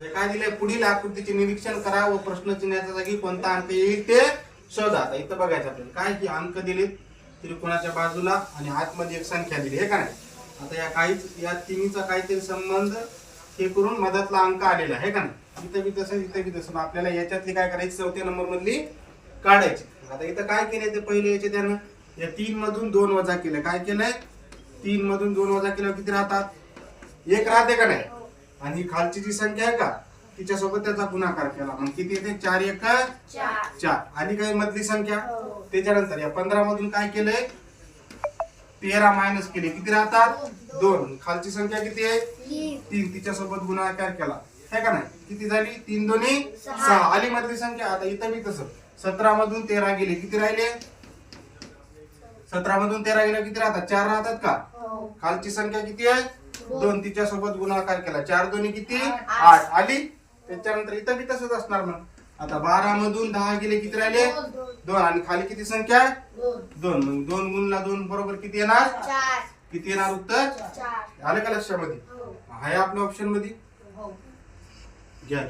हे काय दिले पुढील आकृतीचे निरीक्षण करा व प्रश्नचिन्हाच्या जागी कोणता अंक येईल ते शोधा. आता इथं बघायचं आपल्याला. काय की अंक दिलेत? त्रिकोणाच्या बाजूला आणि आतमध्ये एक संख्या दिली. हे का नाही? आता या काहीच या तिन्हीचा काहीतरी संबंध हे करून मधातला अंक आलेला. आहे का नाही? इथं बी तसं इथं बी तसं. आपल्याला याच्यातली काय करायची? चौथ्या नंबर मधली काढायची. आता इथं काय केलंय ते पहिले याचे त्यानं या तीन मधून दोन वजा केलं. काय केलंय? तीन मधून दोन वजा केलं किती राहतात? एक राहते का नाही? आणि ही खालची जी संख्या आहे का तिच्यासोबत त्याचा गुणाकार केला. मग किती येते? चार एक चार. चार. आणि काही मधली संख्या? हो. त्याच्यानंतर या पंधरा मधून काय केलंय तेरा मायनस केले. किती राहतात? दोन. खालची संख्या किती आहे? तीन. तिच्यासोबत गुणाकार केला. है का नाही? किती झाली? तीन दोन्ही सहा. आली मधली संख्या? आता इथं बी तसं. सतरा मधून तेरा गेले. किती राहिले? सतरा मधून तेरा गेले किती राहतात? चार राहतात का? हो. खालची संख्या किती आहे? दोन तिच्या सोबत गुणाकार केला. चार दोन्ही किती? आठ. आली? त्याच्यानंतर इथं बी तसंच असणार मग. आता बारा मधून दहा गेले किती राहिले? दोन आणि खाली किती संख्या? आहे दोन. दोन. मग दोन गुणला दोन बरोबर किती येणार? किती येणार उत्तर? आलं का लक्षामध्ये? हो. आहे आपल्या ऑप्शनमध्ये? हो. घ्या.